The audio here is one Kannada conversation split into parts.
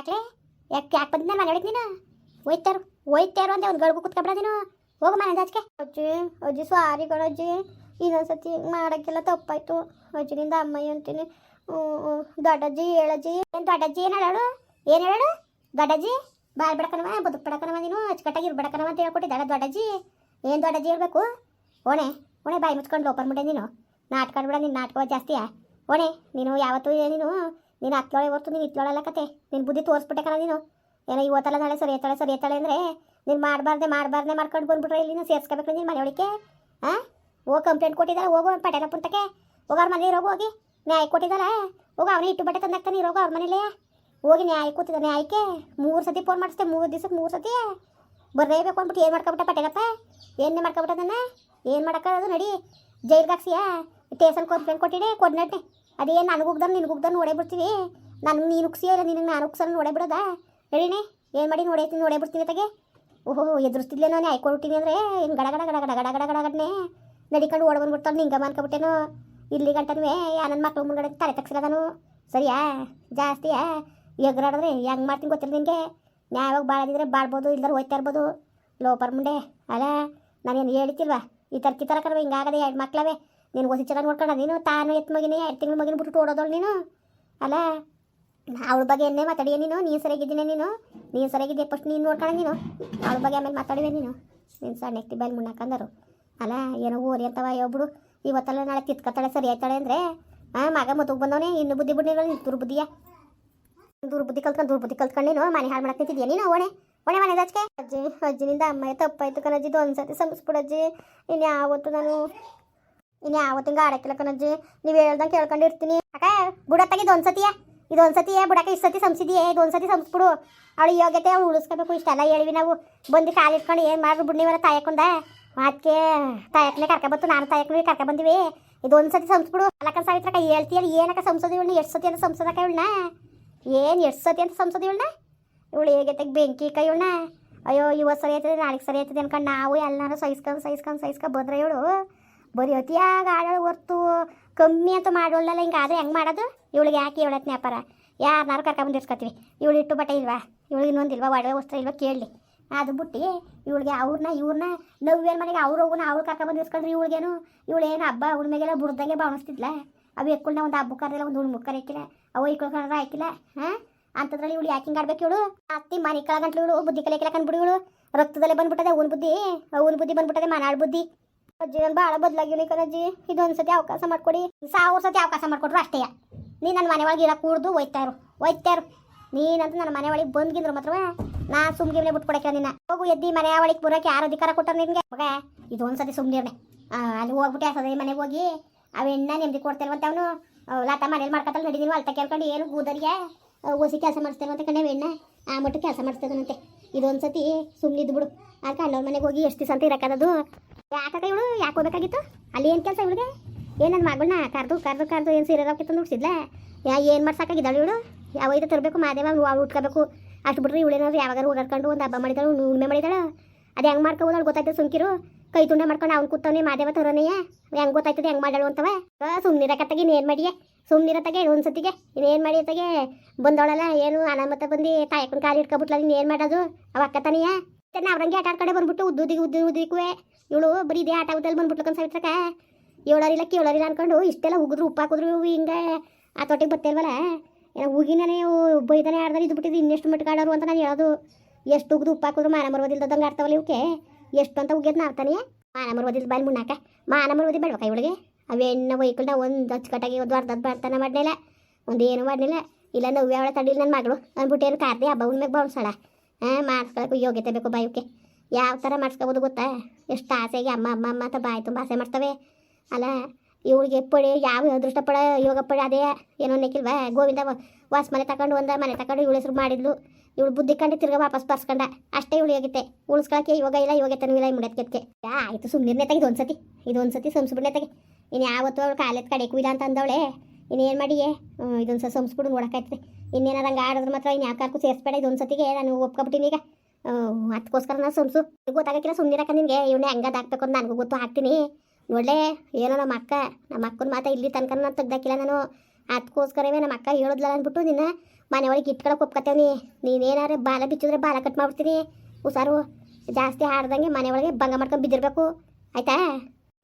ಯಾಕೆ ಯಾಕೆ ಯಾಕೆ ಬಂದ ಮೇಲೆ ಒಳಗೆ ನೀನು? ಹೋಯ್ತಾರು ಹೋಯ್ತಾರು ಅಂತ ಒಂದು ಗಳಿಗೂ ಹೋಗು ಮನೆ ಜಾಚಿಕೆ ಅಜ್ಜಿ ಅಜ್ಜಿ ಸಾರಿ ಅಜ್ಜಿ. ಇನ್ನೊಂದ್ಸತಿ ಮಾಡೋಕ್ಕೆಲ್ಲ ತಪ್ಪಾಯ್ತು. ಅಜ್ಜಿನಿಂದ ಅಮ್ಮಯ್ಯ ಅಂತೀನಿ. ದೊಡ್ಡಜ್ಜಿ, ಹೇಳಜ್ಜಿ. ಏನು ದೊಡ್ಡಜ್ಜಿ ಏನು ಹೇಳೋಳು? ಏನು ಹೇಳೋಳು? ದೊಡ್ಡಜ್ಜಿ ಬಾಯ್ ಬಿಡಕನವ ಬದುಕು ಬಿಡಕನವ ನೀನು? ಅಚ್ಚುಕಟ್ಟಾಗಿ ಇರ್ಬಿಡಕನವ ಅಂತ ಹೇಳ್ಕೊಟ್ಟಿದ್ದಾಳೆ ದೊಡ್ಡಜ್ಜಿ. ಏನು ದೊಡ್ಡಜ್ಜಿ ಇರ್ಬೇಕು ಓಣೆ ಓಣೆ ಬಾಯಿ ಮುಚ್ಕೊಂಡು ಲೋಪರ್ ಮುಂಡೆ ನೀನು. ನಾಟಕ ಆಡ್ಬಿಡ ನೀನು ನಾಟಕ ಜಾಸ್ತಿಯಾ? ಓಣೆ, ನೀನು ಯಾವತ್ತೂ ನೀನು ನೀನು ಹತ್ತೊಳೆ ಹೊರ್ತು ನೀನು ಇತ್ತೊಳಲ್ಲ ಕತೆ. ನಿನ್ನ ಬುದ್ಧಿ ತೋರಿಸ್ಬಿಟ್ಟೆ ಕಣ ನೀನು. ಏನೋ ಇವತ್ತಲ್ಲ ನಾಳೆ ಸರಿ ಎತ್ತಾಳೆ ಸರಿ, ಎತ್ತಾಳೆ ಅಂದರೆ ನೀನು ಮಾಡಬಾರ್ದೆ ಮಾಡಬಾರ್ದೆ ಮಾಡ್ಕೊಂಡು ಬಂದ್ಬಿಟ್ರೆ ಇಲ್ಲಿ ನೀನು ಸೇರಿಸ್ಕೋಬೇಕು ನೀನು ಮನೆ ಒಳಗೆ ಹಾಂ ಹೋಗಿ ಕಂಪ್ಲೇಂಟ್ ಕೊಟ್ಟಿದ್ದಾರೆ ಹೋಗು ಪಟೇಲ ಪುಂತಕ್ಕೆ. ಹೋಗಿ ಅವ್ರ ಮನೇಲಿ, ಹೋಗು ನ್ಯಾಯ ಕೊಟ್ಟಿದ್ದಾಳೆ. ಹೋಗಿ ಅವನೇ ಇಟ್ಟು ಬಟ್ಟೆ ತಂದಾಗ್ತಾನೆ ಇರೋಗು ಅವ್ರ ಮನೇಲಿ. ಹೋಗಿ ನ್ಯಾಯ ಕೂತಿದ್ದ, ನ್ಯಾಯಕ್ಕೆ ಮೂರು ಸತಿ ಫೋನ್ ಮಾಡಿಸ್ದೆ, ಮೂರು ದಿವ್ಸಕ್ಕೆ ಮೂರು ಸತಿ. ಬರಲೇಬೇಕು ಅಂದ್ಬಿಟ್ಟು ಏನು ಮಾಡ್ಕೊಬಿಟ್ಟೆ ಪಟೇಲಪ್ಪ? ಏನೇ ಮಾಡ್ಕೊಬಿಟ್ಟದನ್ನ ಏನು ಮಾಡೋಕ್ಕಾಗದು ನಡಿ, ಜೈಲ್ಗೆ ಹಾಕ್ಸಿಯಾ? ಸ್ಟೇಷನ್ ಕಂಪ್ಲೇಂಟ್ ಕೊಟ್ಟಿಡಿ ಕೊಡ್ನಟ್ಟೆ ಅದೇ ನನಗುಗ್ದ ನಿನಗುಗ್ದ ನೋಡೇ ಬಿಡ್ತೀವಿ? ನನಗೆ ನೀನು ಇಲ್ಲ, ನಿನಗೆ ನಾನು ಉಕ್ಸಲ್ಲ ನೋಡೇ ಬಿಡೋದ? ಹೇಳಿನೇ? ಏನು ಮಾಡಿ ನೋಡೇ ನೋಡೇ ಬಿಡ್ತೀನಿ ತಗೆ ಓಹೋ, ಎದುರಿಸ್ತಿದ್ಲೇ ನಾನು ಹಾಯ್ಕೊಟ್ಟಿನಿ ಅಂದರೆ? ಏನು ಗಡ ಗಡ ಗಡ ಗಡ ಗಡ ಗಡ ಗಡನೆ? ನಡಿಕೊಂಡು ಓಡ ಬಂದ್ಬಿಡ್ತಾನೆ ನಿಂಗೆ ಮಾನ್ಕೊಬಿಟ್ಟೇನು ಇಲ್ಲಿ ಗಂಟನೂ ಯಾ ನನ್ನ ಮಕ್ಳು ಮುಂಗಡೆ ತಲೆ ತಗ್ಸಿಲ್ಲ ನಾನು? ಸರಿಯಾ? ಜಾಸ್ತಿಯಾ? ಎಗ್ರಾಡಿದ್ರೆ ಹೆಂಗೆ ಮಾಡ್ತೀನಿ ಗೊತ್ತಿಲ್ಲ ನಿನಗೆ? ಯಾವಾಗ ಬಾಳದಿದ್ರೆ ಬಾಳ್ಬೋದು ಇಲ್ದಾರ ಹೋಯ್ತಾ ಇರ್ಬೋದು. ಲೋಪರ್ ಮುಂಡೆ. ಅಲ್ಲ, ನಾನೇನು ಹೇಳ್ತಿಲ್ವಾ? ಈ ಥರ ಕಿತ್ತರಕಲ್ವ ಹಿಂಗಾಗದೆ ಎರಡು ಮಕ್ಳವೇ. ನೀನು ಓದಿ ನೋಡ್ಕೊಂಡ ನೀನು, ತಾನು ಎತ್ತ ಮಗಿನ, ಎರಡು ತಿಂಗಳ ಮಗಿನ ಬಿಟ್ಟು ಓಡೋದಳು ನೀನು. ಅಲ್ಲ, ಅವಳ ಬಗ್ಗೆ ಎನ್ನೇ ಮಾತಾಡಿಯ ನೀನು ನೀನು ಸರಿಯಾಗಿದ್ದೀನಿ ನೀನು ನೀನು ಸರಿಯಾಗಿದ್ದೆ ಫಸ್ಟ್ ನೀನು ನೋಡ್ಕೊಂಡ ನೀನು, ಅವಳ ಬಗ್ಗೆ ಆಮೇಲೆ ಮಾತಾಡಿವೆ ನೀನು. ನೀನು ಸಣ್ಣ ಎತ್ತಿ ಬಾಯಲ್ಲಿ ಮುನ್ನಾಕಂದರು ಅಲ್ಲ, ಏನೋ ಓರಿ ಅಂತವ ಒಬ್ಬಳು ಇವತ್ತಲ್ಲ ನಾಳೆ ತಿತ್ಕತ್ತಾಳೆ ಸರಿ ಆಯ್ತಾಳೆ ಅಂದರೆ ಹಾಂ ಮಗ ಮತ್ತು ಬಂದವನೇ, ಇನ್ನು ಬುದ್ಧಿ ಬಿಡ್ನಿಲ್ಲ ದುರ್ಬುದ್ಧಿಯ? ದುರ್ಬುದ್ಧಿ ಕಲ್ತ್ಕೊಂಡು ದುರ್ಬುದ್ಧಿ ಕಲ್ತ್ಕೊಂಡು ನೀನು, ಮನೆ ಹಾಳು ಮಾಡಕ್ಕೆ ನಿಂತಿದ್ಯಾ ನೀನು, ಓಣೆ? ಓಣೆ ಮನೆ ಅಜ್ಜಿ, ಅಜ್ಜಿನಿಂದ ಅಮ್ಮ ತಪ್ಪಾಯ್ತು ಕಣಜ್ಜಿ ಒಂದ್ಸತಿ ಸಂಸ್ಬಿಡಜ್ಜಿ ಇನ್ನು ಯಾವತ್ತು ನಾನು ಇನ್ನು ಯಾವತ್ತಿಂಗ ಆಡಕ್ಕಿಲ್ಲ ಕಣಜ್ಜಿ. ನೀವು ಹೇಳ್ದಂಗೆ ಕೇಳ್ಕೊಂಡಿರ್ತೀನಿ. ಅಕ್ಕ ಬುಡತ್ತಾಗಿದ್ದು ಒಂದ್ಸತಿಯ ಇದು ಒಂದ್ಸತಿಯೇ ಬುಡಕ್ಕೆ ಇಷ್ಟು ಸತಿ ಸಂಸಿದೆಯೇ ಇದು ಒಂದ್ಸತಿ ಸಂಸ್ಬಿಡು ಅವಳು ಯೋಗ್ಯತೆ ಅವ್ಳು ಉಳಿಸ್ಕೋಬೇಕು, ಇಷ್ಟೆಲ್ಲ ಹೇಳಿವಿ ನಾವು. ಬಂದು ಕಾಲು ಇಟ್ಕೊಂಡು ಏನು ಮಾಡ್ರು ಬುಡ್ನಿವರ ಮಾತ್ಕೆ ಅದಕ್ಕೆ ತಾಯಕನೇ ಕರ್ಕೊಬತ್ತು, ನಾನು ತಾಯಕನೇ ಕರ್ಕೊ ಬಂದಿವಿ. ಇದು ಒಂದ್ಸತಿ ಸಂಸ್ಬಿಡು ಅಲ್ಲಕ್ಕ ಸಾವಿತ್ರಕ್ಕ ಹೇಳ್ತೀಯಲ್ಲ, ಏನಕ್ಕ ಸಂಸದ ಇವಳನ್ನ? ಎಷ್ಟು ಸತಿ ಅಂತ ಸಂಸದಕ್ಕ ಇವಳನ್ನ? ಏನು ಎಷ್ಟು ಸತಿ ಅಂತ ಸಂಸದ ಇವಳನ್ನ? ಇವಳು ಹೇಗೆ ಬೆಂಕಿ ಕೈ ಅಯ್ಯೋ ಇವತ್ತು ಸರಿ ಆಯ್ತದೆ ನಾಳೆಗೆ ಸರಿ ಆಯ್ತದೆ ಅನ್ಕೊಂಡು ನಾವು ಎಲ್ಲರೂ ಸಹಿಸ್ಕೊಂಡು ಸಹಿಸ್ಕೊಂಡು ಸಹಿಸ್ಕೊಂಡು ಬಂದ್ರೆ ಇವಳು. ಬರೀ ಅತಿಯಾಗ ಆಡೋಳು ಹೊರ್ತು ಕಮ್ಮಿ ಅಂತ ಮಾಡೋಳಲ್ಲ, ಹಿಂಗೆ ಆದರೆ ಹೆಂಗೆ ಮಾಡೋದು? ಇವಳಿಗೆ ಯಾಕೆ ಹೇಳತ್ ವ್ಯಾಪಾರ ಯಾರನ್ನಾರು ಕರ್ಕೊಂಬಂದು ಇರ್ಸ್ಕೊತೀವಿ ಇವಳು ಇಟ್ಟು ಬಟ್ಟೆ ಇಲ್ವಾ? ಇವಳು ಇನ್ನೊಂದಿಲ್ವಾ ಒಡವೆ ವಸ್ತ್ರ ಇಲ್ವಾ? ಕೇಳಲಿ. ಅದು ಬಿಟ್ಟು ಇವಳಿಗೆ ಅವ್ರನ್ನ, ಇವ್ರನ್ನ ನವ್ವೇನು ಮನೆಗೆ ಅವ್ರು ಹೋಗುನ ಅವ್ರು ಕರ್ಕೊಂಬಂದು ಇಸ್ಕೊಂಡ್ರಿ ಇವಳಿಗೇನು? ಇವಳೇನು ಹಬ್ಬ ಉಣ್ಮೆಗೆಲ್ಲ ಬುಡ್ದಂಗೆ ಭಾವಿಸ್ತಿದ್ಲ ಅವು ಎಕ್ಕುಳ್ನ ಒಂದು ಹಬ್ಬ ಕರೆದಿಲ್ಲ ಒಂದು ಉಣ್ಮುಖ ಹಾಕಿಲ್ಲ? ಅವು ಇಕ್ಕಳು ಕರೆದ್ರೆ ಹಾಕಿಲ್ಲ? ಹಾಂ? ಅಂಥದ್ರಲ್ಲಿ ಇವಳು ಯಾಕೆ ಹಿಂಗೆ ಆಡ್ಬೇಕು ಇವಳು? ಅತ್ತಿ ಮನೆ ಕೆಳಗಂಟ್ಲು ಇವಳು, ಬುದ್ಧಿ ಕಲಿಯಕ್ಕೆ ಕಂಡ್ಬಿಡು ಇವಳು. ರಕ್ತದಲ್ಲೇ ಬಂದ್ಬಿಟ್ಟದೆ ಊನ್ ಬುದ್ಧಿ ಊನ್ ಬುದ್ಧಿ ಬಂದ್ಬಿಟ್ಟದೆ ಮನಾಳ್ ಬುದ್ಧಿ. ಅಜ್ಜಿ, ನಾನು ಭಾಳ ಬದಲಾಗಿವ್ನಿ ಕಣಜ್ಜಿ. ಇದೊಂದು ಸತಿ ಅವಕಾಶ ಮಾಡಿಕೊಡಿ. ಸಾವಿರ ಸತಿ ಅವಕಾಶ ಮಾಡಿಕೊಟ್ರು ಅಷ್ಟೇ. ನೀ ನನ್ನ ಮನೆ ಒಳಗೆ ಇರೋ ಕೂಡ್ದು ಒಯ್ತಾರು. ಒಯ್ತಾರು. ನೀನಂತ ನನ್ನ ಮನೆ ಒಳಗೆ ಬಂದ್ಗಿಂದ್ರು ಮಾತ್ರ ನಾ ಸುಮ್ಗಿವ್ನೆ ಬಿಟ್ಕೊಡಕ್ಕೆ ನಿನ್ನ. ಹೋಗು ಎದ್ದಿ ಮನೆ ಒಳಗೆ ಬರೋಕೆ ಯಾರು ಅಧಿಕಾರ ಕೊಟ್ಟಾರ ನಿನಗೆ? ಮಗ, ಇದೊಂದು ಸತಿ ಸುಮ್ಗಿವ್ನೆ ಅಲ್ಲಿ ಹೋಗ್ಬಿಟ್ಟು ಸದೈ ಮನೆಗೆ ಹೋಗಿ. ಅವೆಣ್ಣ ನೆಮ್ಮದಿ ಕೊಡ್ತೇವಂತ ಅವನು. ಲಾತ ಮನೇಲಿ ಮಾಡ್ಕೊತಲ್ಲ ನಡೀದೀನಿ ಅಲ್ತ ಕೇಳ್ಕೊಂಡು, ಏನು ಕೂದರಿಗೆ ಓಸಿ ಕೆಲಸ ಮಾಡಿಸ್ತೇವೆ ಅಂತ ಕಣ್ಣೆ ಎಣ್ಣ ಆ ಮಟ್ಟ ಕೆಲಸ ಮಾಡಿಸ್ತೇನಂತೆ ಇದೊಂದು ಸತಿ ಸುಮ್ಮನಿದ್ದು ಬಿಡು ಆ ಕಣ್ಣವ್ರ ಮನೆಗೆ ಹೋಗಿ ಎಷ್ಟು ದಿವಸ ಅಂತ ಇರಕ್ಕದದು ಯಾಕಕ್ಕ ಇವಳು, ಯಾಕೆ ಹೋಗ್ಬೇಕಾಗಿತ್ತು ಅಲ್ಲಿ ಏನು ಕೆಲಸ ಇವಳಿಗೆ? ಏನು ನನ್ನ ಮಗಳನ್ನ ಕರೆದು ಕರೆದು ಕರೆದು ಏನು ಸೀರೆ ಕಿತ್ತು ನುಡ್ಸಿದ್ಲ ಯಾ, ಏನು ಮಾಡ್ಸಕ್ಕಾಗಿದ್ದಾಳು ಇವಳು? ಯಾವ ಇದು ತರಬೇಕು, ಮಾದೇವ, ಅವ್ಳು ಉಟ್ಕೋಬೇಕು. ಅಷ್ಟು ಬಿಟ್ರೆ ಇವಳೇನಾದ್ರು ಯಾವಾಗಾರು ಓಡಾಡ್ಕೊಂಡು ಒಂದು ಹಬ್ಬ ಮಾಡಿದಾಳು ಉಣ್ಮೆ ಮಾಡಿದಾಳು ಅದು ಹೆಂಗೆ ಮಾಡ್ಕೋಬೋದು ಅವ್ಳು ಗೊತ್ತಾಯ್ತು ಸುಮ್ಕಿರು? ಕೈ ತುಂಡೆ ಮಾಡ್ಕೊಂಡು ಅವ್ನು ಕೂತವನೇ, ಮಾದೇವ ತರೋನೆಯ ಹೆಂಗೆ ಗೊತ್ತಾಯ್ತದೆ, ಹೆಂಗೆ ಮಾಡ್ಯಾಳು ಅಂತವ? ಸುಮ್ಮನಿರಕತ್ತಾಗಿ ಏನು ಮಾಡಿಯೇ? ಸುಮ್ಮನಿರತ್ತಾಗೆ ಒಂದು ಸತಿಗೆ? ಇನ್ನೇನು ಮಾಡಿ ಅತ್ತಾಗೆ ಬಂದವಳಲ್ಲ, ಏನು ಅನಾಮತ ಬಂದು ತಾಯಕ್ಕನ ಕಾಲು ಇಟ್ಕೊಬಿಟ್ಲ ಏನು ಮಾಡೋದು? ಅವ ಅಕ್ಕ ತಾನೆಯ ಅವ್ರಂಗೆ ಆಟ ಆಡ್ಕಡೆ ಬಂದ್ಬಿಟ್ಟು ಉದ್ದುದಿಗೆ ಉದ್ದು ಉದ್ದಿಕ್ಕೆ ಇವಳು ಬರೀ ಇದೇ ಆಟ ಉದ್ದಲ್ಲಿ ಬಂದ್ಬಿಟ್ಲು ಕನ್ ಸಾವಿತ್ರಕ ಏಳರಿಲ್ಲ ಅನ್ಕೊಂಡು ಇಷ್ಟೆಲ್ಲ ಉಗಿದ್ರು, ಉಪ್ಪು ಹಾಕಿದ್ರು ಹಿಂಗೆ ಆ ತೊಟ್ಟಿಗೆ ಬರ್ತೇವಲ್ಲ ಏನೋ ಉಗಿನೇ ಬೈದಾನೆ ಆಡ್ದಾರೆ ಇದು ಬಿಟ್ಟಿದ್ದು ಇನ್ನೆಷ್ಟು ಮಟ್ಟಿಗೆ ಆಡೋರು ಅಂತ ನಾನು ಹೇಳೋದು. ಎಷ್ಟು ಉಗ್ದು, ಉಪ್ಪು ಹಾಕಿದ್ರು ಮಾನ ಮರವದಿಲ್ದಂಗೆ ಆಡ್ತಾವಲ್ಲ ಇವಕ್ಕೆ ಎಷ್ಟು ಅಂತ ಉಗ್ಯದ್ ನಾಡ್ತಾನೆ ಮಾನ ಮರವದಿಲ್ ಬಾಯಿ ಮುನ್ನಾಕ ಮಾನ ಮರವದಿ ಬೇಡಬೇಕ ಇವಳಿಗೆ? ಅವೆಣ್ಣ ವೈಕಲ್ನ ಒಂದು ಅಚ್ಚುಕಟ್ಟಾಗಿ ಒಂದು ಅರ್ಧದ ಬರ್ತಾನೆ ಮಾಡಲಿಲ್ಲ ಒಂದು ಏನು ಮಾಡಲಿಲ್ಲ ಇಲ್ಲ ನೋವು ಅವಳ ತಡಿಲಿ ನನ್ನ ಮಗಳು. ಅಂದ್ಬಿಟ್ಟು ಏನು ಕಾರ್ದೆ, ಹಬ್ಬ ಹುಣ್ಣಿಮೆಗೆ ಬೌನ್ಸಳ ಹಾಂ ಯೋಗ್ಯತೆ ಬೇಕು ಬಾಯುಕ್ಕೆ ಯಾವ ಥರ ಮಾಡಿಸ್ಕೋಬೋದು ಗೊತ್ತಾ? ಎಷ್ಟು ಆಸೆಗೆ ಅಮ್ಮ ಅಮ್ಮ ಅಮ್ಮ ಅಂತ ಬಾಯಿ ತುಂಬ ಆಸೆ ಮಾಡ್ತವೆ. ಅಲ್ಲ, ಇವಳಿಗೆ ಪಡಿ ಯಾವ ಅದೃಷ್ಟ ಪಡ ಯೋಗ ಪಡ ಅದೇ ಏನೋ ನೆಕ್ಕಿಲ್ವ ಗೋವಿಂದ ವಾಸ್ ಮನೆ ತಗೊಂಡು ಒಂದ ಮನೆ ತಗೊಂಡು ಇವಳು ಹೆಸರು ಮಾಡಿದ್ಲು. ಇವಳು ಬುದ್ಧಿ ಕಂಡು ತಿರ್ಗಾ ವಾಪಸ್ ಬರ್ಸ್ಕೊಂಡ. ಅಷ್ಟೇ ಇವಳು ಯೋಗ್ಯತೆ. ಉಳಿಸ್ಕೊಳಕ್ಕೆ ಇವಾಗ ಇಲ್ಲ ಯೋಗ್ಯತನೂ ಇಲ್ಲ ಮುಡತ್ಕೆತ್ಕೆ ಆಯಿತು ಸುಮ್ಮನೆ ತೆಗೆದು ಒಂದು ಸತಿ ಇದು ಒಂದು ಸತಿ ಸಂಸ್ಬಿಡ್ನೆ ತೆಗೆ. ಇನ್ನು ಯಾವತ್ತು ಅವಳು ಕಾಲೆತ್ ಕಡೆ ಇಲ್ಲ ಅಂತ ಅಂದವಳೆ. ಇನ್ನೇನು ಮಾಡಿಯೇ? ಇದೊಂದು ಸಲ ಸಂಸ್ಬಿಡು ನೋಡೋಕ್ಕಾಯ್ತದೆ. ಇನ್ನೇನಾರು ಹಂಗೆ ಆಡಿದ್ರೆ ಮಾತ್ರ ಇನ್ನು ಯಾಕಾರ್ಕು ಸೇರಿಸ್ಬೇಡ, ಇದೊಂದು ಸತಿಗೆ ನಾನು ಒಪ್ಕೊಬಿಟ್ಟಿನಿ ಈಗ. ಅದಕ್ಕೋಸ್ಕರ ನಾನು ಸಂಸು ಗೊತ್ತಾಗಕ್ಕಿಲ್ಲ ಸುಮ್ಮನಿರಕ್ಕ ನಿನಗೆ. ಇವನೇ ಹಂಗದ ಹಾಕ್ಬೇಕು ಅಂತ ನನಗೂ ಗೊತ್ತು ಹಾಕ್ತೀನಿ ನೋಡಲೇ, ಏನೋ ನಮ್ಮ ಅಕ್ಕ, ನಮ್ಮ ಅಕ್ಕನ ಮಾತ ಇಲ್ಲಿ ತನಕ ನಾನು ತೆಗ್ದಾಕಿಲ್ಲ ನಾನು. ಅದಕ್ಕೋಸ್ಕರವೇ ನಮ್ಮ ಅಕ್ಕ ಹೇಳಿದ್ಲ ಅಂದ್ಬಿಟ್ಟು ನಿನ್ನ ಮನೆ ಒಳಗೆ ಇಟ್ಕೊಳಕ್ಕೆ ನೀನು ನೀನೇನಾರು ಬಾಲ ಬಿಚ್ಚಿದ್ರೆ ಬಾಲ ಕಟ್ ಮಾಡ್ಬಿಡ್ತೀನಿ. ಹುಷಾರು. ಜಾಸ್ತಿ ಹಾಡ್ದಂಗೆ ಮನೆಯೊಳಗೆ ಭಂಗ ಮಾಡ್ಕೊಂಡು ಬಿದ್ದಿರಬೇಕು. ಆಯ್ತಾ?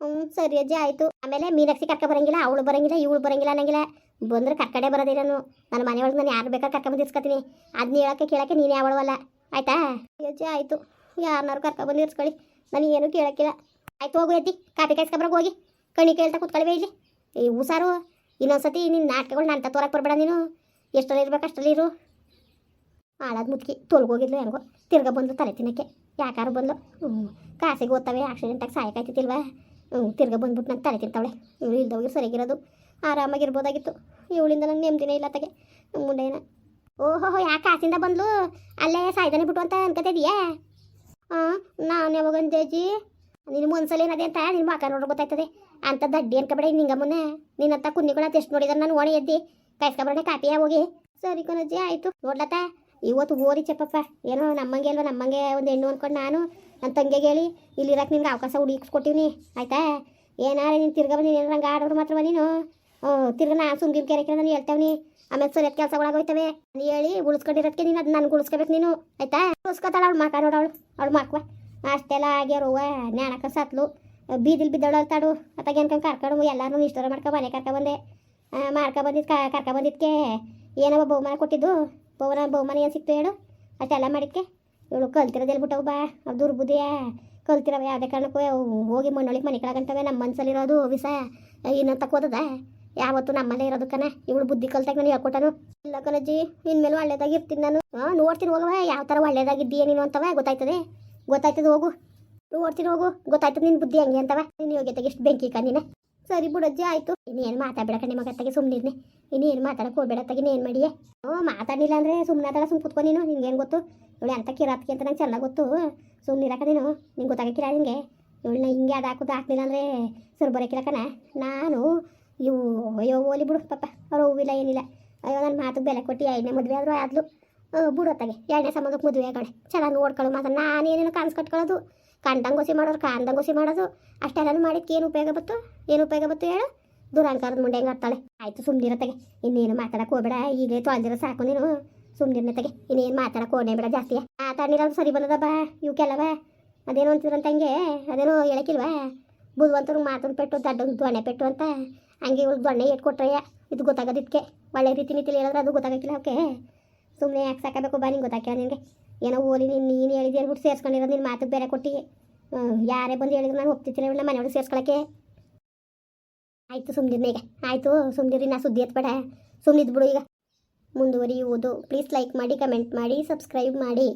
ಹ್ಞೂ ಸರಿ ಅಜ್ಜಿ, ಆಯಿತು. ಆಮೇಲೆ ಮೀನಾಕ್ಷಿ ಕರ್ಕೊ ಬರೋಂಗಿಲ್ಲ ಅವಳು ಬರೋಂಗಿಲ್ಲ, ಇವಳು ಬರೋಂಗಿಲ್ಲ ಅನ್ನಂಗಿಲ್ಲ. ಬಂದ್ರೆ ಕರ್ಕಡೆ ಬರೋದೇ ನಾನು. ನನ್ನ ಮನೆಯೊಳಗೆ ನಾನು ಯಾರು ಬೇಕಾ ಕರ್ಕೊಂಬಂದು ಇರ್ಸ್ಕೊತೀನಿ. ಅದನ್ನ ಹೇಳೋಕೆ ಕೇಳಕ್ಕೆ ನೀನು ಯಾವಳವಲ್ಲ ಆಯ್ತಾ? ಅಜ್ಜಿ ಆಯಿತು. ಯಾರನ್ನಾರು ಕರ್ಕೊಂಬಂದು ಇರ್ಸ್ಕೊಳ್ಳಿ. ನಾನು ಏನೂ ಕೇಳೋಕ್ಕಿಲ್ಲ. ಆಯ್ತು, ಹೋಗು ಎದ್ದಿ ಕಾಪಿ ಕಾಯಿಸ್ಕೊಬ್ರಾಗ ಹೋಗಿ. ಕಣಿ ಕೇಳ್ತಾ ಕೂತ್ಕೊಳ್ಳಿ ಇಲ್ಲಿ. ಈ ಹುಷಾರು. ಇನ್ನೊಂದ್ಸತಿ ನಿನ್ನ ನಾಟಕಗಳು ನಾನು ತೋರಕ್ಕೆ ಬರಬೇಡ ನೀನು. ಎಷ್ಟರಲ್ಲಿ ಇರ್ಬೇಕು ಅಷ್ಟರಲ್ಲಿ ಇರು. ಹಾಳಾದ ಮುದುಕಿ ತೊಲ್ಗೋಗಿದ್ಲು ಹೆಂಗೋ. ತಿರ್ಗ ಬಂದು ತಲೆ ತಿನ್ನಕ್ಕೆ. ಯಾಕಾರು ಬಂದು ಕಾಸಿಗೆ ಓದ್ತವೆ ಆಕ್ಸಿಡೆಂಟಾಗಿ ಸಾಯಕಾಯ್ತಿಲ್ವಾ ಹ್ಞೂ ತಿರ್ಗ ಬಂದ್ಬಿಟ್ಟು ನಾನು ತಲೆ ತಿಂತಾವಳೆ. ಇಲ್ದೋಗಿ ಸರಿಗಿರೋದು. ಆರಾಮಾಗಿರ್ಬೋದಾಗಿತ್ತು. ಇವಳಿಂದ ನಂಗೆ ನೆಮ್ಮದಿನೇ ಇಲ್ಲ ತಗೆ ಮುಂಡೇನ. ಓಹೋ ಯಾಕೆ ಆಸಿಂದ ಬಂದ್ಲು? ಅಲ್ಲೇ ಸಾಯ್ದಾನೆ ಬಿಟ್ಟು ಅಂತ ಅನ್ಕೋತಿದ್ಯಾ ಹಾಂ ನಾನು ಯಾವಾಗ ಅಂದೇಜಿ ನಿನ್ನ ಮನ್ಸಲ್ಲಿ ಏನದೆ ಅಂತ ನಿನ್ನ ಮಾಕ ನೋಡ್ರೆ ಗೊತ್ತಾಯ್ತದೆ. ಅಂತ ದಡ್ಡಿ ಅನ್ಕೊಬೇಡ ನಿಂಗ ಮುನ್ನೆ ನಿನ್ನಂತ ಕುನ್ನಿಗಳ ಎಷ್ಟು ನೋಡಿದ್ರೆ ನಾನು ಓಣಿ ಎದ್ದಿ. ಕಾಯಿಸ್ಕೊಬೇಡ ಕಾಪಿಯ ಹೋಗಿ ಸರಿ ಕಣಜ್ಜಿ, ಆಯಿತು. ನೋಡ್ಲತ್ತ? ಇವತ್ತು ಓರಿ ಚಪ್ಪಪ್ಪ. ಏನೋ ನಮ್ಮಂಗೆ ಅಲ್ವ, ನಮ್ಮಂಗೆ ಒಂದು ಹೆಣ್ಣು ಅಂದ್ಕೊಂಡು ನಾನು. ನನ್ನ ತಂಗಿಗೆ ಹೇಳಿ ಇಲ್ಲಿರಕ್ಕೆ ನಿನ್ಗೆ ಅವಕಾಶ ಹುಡುಕಿಸ್ಕೊಟ್ಟಿವ್ನಿ. ಆಯ್ತಾ? ಏನಾರ ನೀನು ತಿರ್ಗ ಬಂದು ನೀನು ಹಂಗೆ ಆಡೋರು ಮಾತ್ರ ನೀನು. ತಿರ್ಗ ನಾನು ಸುಮ್ಗಿನ ಕೆರೆ ನಾನು ಹೇಳ್ತೇವ್ನಿ ಆಮೇಲೆ ಸರಿಯಾದ ಕೆಲಸಗಳಾಗೋಯ್ತವೆ ನೀ ಹೇಳಿ ಉಳಿಸ್ಕೊಂಡಿರೋದಕ್ಕೆ ನೀನು ಅದು ನಾನು ಉಳಿಸ್ಕೋಬೇಕು ನೀನು. ಆಯ್ತಾ? ಉಳಿಸ್ಕೊತಾಳ ಅವಳು ಮಾಕ ಅವಳು. ಅವಳು ಮಾಕ್ವ ಅಷ್ಟೆಲ್ಲ ಆಗ್ಯಾರವ್ವ ನ್ಯಾಣಕ ಸತ್ಲು. ಬೀದಿಲ್ ಬಿದ್ದವಳು ತಾಡು. ಅತ್ತಾಗ ಏನ್ಕೊಂಡು ಕರ್ಕೊಂಡು ಎಲ್ಲರೂ ಇಷ್ಟರ ಮಾಡ್ಕೊ ಮನೆ ಕರ್ಕೊಬಂದೆ ಮಾಡ್ಕೊ ಬಂದಿದ್ದು ಕರ್ಕೊ ಬಂದಿದ್ದಕ್ಕೆ ಏನವ ಬಹುಮಾನ ಕೊಟ್ಟಿದ್ದು? ಬಹುಮಾನ ಬಹುಮಾನ ಏನು ಸಿಕ್ತು ಹೇಳು. ಅಷ್ಟೆಲ್ಲ ಮಾಡಿದ್ಕೆ. ಇವಳು ಕಲ್ತಿರೋದು ಬಿಟ್ಟವು ಬಾ. ಅವ್ ದುರ್ಬುದ್ಧಿಯ ಕಲ್ತಿರವ ಯಾವುದೇ ಕಾರಣಕ್ಕೂ ಹೋಗಿ ಮಣ್ಣೊಳಗೆ ಮನೆ ಕೆಳಗಂಟವೆ ನಮ್ಮ ಮನಸ್ಸಲ್ಲಿರೋದು ವಿಷ. ಇನ್ನೊಂದು ತಕ್ಕೋದದ ಯಾವತ್ತು ನಮ್ಮಲ್ಲೇ ಇರೋದು ಕಣ. ಇವಳು ಬುದ್ಧಿ ಕಲ್ತಾಗ ನಾನು ಹೇಳ್ಕೊಟ್ಟನು. ಇಲ್ಲ ಕಣಜ್ಜಿ, ಇನ್ಮೇಲೆ ಒಳ್ಳೇದಾಗಿ ಇರ್ತೀನಿ ನಾನು. ನೋಡ್ತೀನಿ ಹೋಗವ ಯಾವ ಥರ ಒಳ್ಳೇದಾಗಿದ್ದೀಯ ನೀನು ಅಂತವ? ಗೊತ್ತಾಯ್ತದೆ. ಗೊತ್ತಾಯ್ತದೆ, ಹೋಗು. ನೋಡ್ತೀನಿ ಹೋಗು. ಗೊತ್ತಾಯ್ತದೆ ನಿನ್ನ ಬುದ್ಧಿ ಹಂಗೆ ಅಂತವ? ನೀನು ಯೋಗ್ಯತೆಗೆ ಎಷ್ಟು ಬೆಂಕಿ ಕಣ್ಣಿನ ಸರಿ ಬಿಡಜ್ಜಿ, ಆಯಿತು. ಇನ್ನೇನು ಮಾತಾಡ್ಬೇಡ ಕಣ್ಣೆ ಮಗತ್ತಾಗೆ ಸುಮ್ಮನಿರ್ನೆ ಇನ್ನೇನು ಮಾತಾಡಕ್ಕೆ ಹೋಗ್ಬೇಡ ತಗಿ ಏನು ಮಾಡಿಯೇ? ಹ್ಞೂ, ಮಾತಾಡಲಿಲ್ಲ ಅಂದರೆ ಸುಮ್ಮನೆ ಆದಾಗ ಸುಮ್ಮನೆ ಕುತ್ಕೊ ನೀನು. ನಿನ್ಗೇನು ಗೊತ್ತು? ಇವಳು ಅಂತ ಕಿರಾತ್ಕಿ ಅಂತ ನಂಗೆ ಚೆನ್ನಾಗಿ ಗೊತ್ತು. ಸುಮ್ಮನಿರಕ ನೀನು. ನಿಂಗೆ ಗೊತ್ತಾಗಕ್ಕಿಲ್ಲ ನಿಂಗೆ ಇವಳನ್ನ ಹಿಂಗೆ ಅದು ಹಾಕೋದು ಹಾಕ್ಲಿಲ್ಲ ಅಂದರೆ ಸರ್ ಬರೋಕ್ಕಿಲ್ಲ ಕಣ. ನಾನು ಇವು ಅಯ್ಯೋ, ಓಲಿ ಬಿಡು ಪಾಪ. ಅವ್ರು ಹೂವಿಲ್ಲ ಏನಿಲ್ಲ. ಅಯ್ಯೋ ನನ್ನ ಮಾತಿಗೆ ಬೆಲೆ ಕೊಟ್ಟು ಎಣ್ಣೆ ಮದುವೆ ಆದರೂ ಆದ್ಲು. ಬಿಡೋತ್ತಾಗೆ ಎರಡನೇ ಸಂಬಂಧಕ್ಕೆ ಮದುವೆ ಕಡೆ ಚೆನ್ನಾಗಿ ನೋಡ್ಕೊಳ್ಳೋ ಮಾತ್ರ. ನಾನೇನೇನು ಕಾನ್ಸ್ ಕಟ್ಕೊಳ್ಳೋದು. ಕಂಡಂಗೋಸಿ ಮಾಡೋರು ಕಾಂದಂಗೋಸಿ ಮಾಡೋದು. ಅಷ್ಟೆಲ್ಲ ಮಾಡಿದ್ಕೆ ಏನು ಉಪಯೋಗ ಬತ್ತು ಏನು ಉಪಯೋಗ ಬತ್ತು ಹೇಳು? ದುರಾಂಕಾರದ ಮುಂಡೆ ಹೆಂಗೆ ಹತ್ತಾಳೆ ಆಯಿತು ಸುಮ್ಮನಿರತ್ತಾಗೆ ಇನ್ನೇನು ಮಾತಾಡಕ್ಕೆ ಹೋಗ್ಬೇಡ. ಈಗಲೇ ತೊಳೆದಿರೋ ಸಾಕು ನೀನು. ಸುಮ್ಮನಿರ್ನತ್ತಾಗೆ ಇನ್ನೇನು ಮಾತಾಡಕ್ಕೆ ಹೋಗೇ ಬೇಡ ಜಾಸ್ತಿ. ಮಾತಾಡಿರೋದು ಸರಿ ಬಂದದಬ್ಬ ಇವಕ್ಕೆಲ್ಲವ ಅದೇನೋ ಅಂತಿದ್ರಂತ ಹಂಗೆ ಅದೇನೋ ಹೇಳಕ್ಕಿಲ್ವಾ? ಬುಧವಂತರು ಮಾತನ್ನು ಪೆಟ್ಟು ದಡ್ಡೊಂದು ದೊಣ್ಣೆ ಪೆಟ್ಟು ಅಂತ. ಹಂಗೆ ಇವಳು ದೊಣ್ಣೆ ಇಟ್ಕೊಟ್ರಯ್ಯ ಇದು ಗೊತ್ತಾಗೋದಿಕ್ಕೆ ಒಳ್ಳೆ ರೀತಿ ನೀತಿಲಿ ಹೇಳಿದ್ರೆ ಅದು ಗೊತ್ತಾಗಕ್ಕಿಲ್ಲ ಓಕೆ ಸುಮ್ಮನೆ ಯಾಕೆ ಸಾಕಬೇಕು ಬಾ, ನಿಂಗೆ ಗೊತ್ತಾಕಿಲ್ಲ ನಿನಗೆ ಏನೋ ಓಲಿ ನೀನು ನೀನು ಹೇಳಿದ್ದೆ ಅಂದ್ಬಿಟ್ಟು ಸೇರ್ಸ್ಕೊಂಡಿರೋ ನಿನ್ನ ಮಾತು ಬೇರೆ ಕೊಟ್ಟು ಯಾರೇ ಬಂದು ಹೇಳಿದ್ರು ನಾನು ಒಪ್ತಿರ್ತೀನಿ ಇವಳನ್ನ ಮನೆಯೊಳಗೆ ಸೇರ್ಸ್ಕೊಳಕ್ಕೆ. ಆಯಿತು ಸುಮ್ಮನೆ ಈಗ ಆಯಿತು ಸುಮ್ಮನಿರಿ ನಾ ಸುದ್ದಿ ಎತ್ಬೇಡ. ಸುಮ್ಮನಿದ್ಬಿಡು ಈಗ. ಮುಂದುವರಿಯುವುದು. ಪ್ಲೀಸ್ ಲೈಕ್ ಮಾಡಿ ಕಮೆಂಟ್ ಮಾಡಿ ಸಬ್ಸ್ಕ್ರೈಬ್ ಮಾಡಿ.